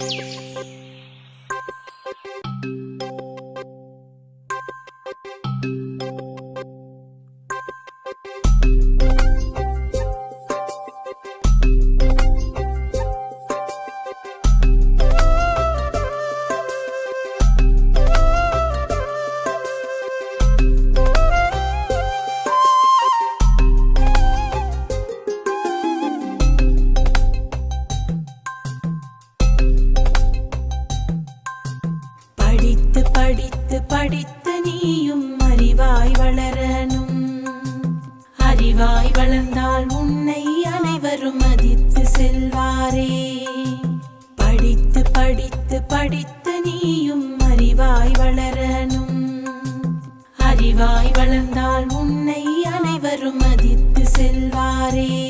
Bye. படித்து நீயும் அறிவாய் வளரனும் அறிவாய் வளர்ந்தால் உன்னை அனைவரும் மதித்து செல்வாரே. படித்து படித்து படித்து நீயும் அறிவாய் வளரனும் அறிவாய் வளர்ந்தால் உன்னை அனைவரும் மதித்து செல்வாரே.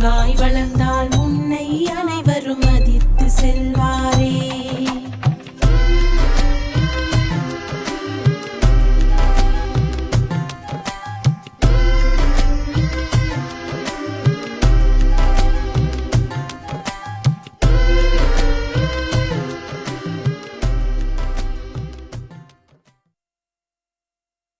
செல்வாய் வளர்ந்தால் உன்னை அனைவரும் மதித்து செல்வாரே.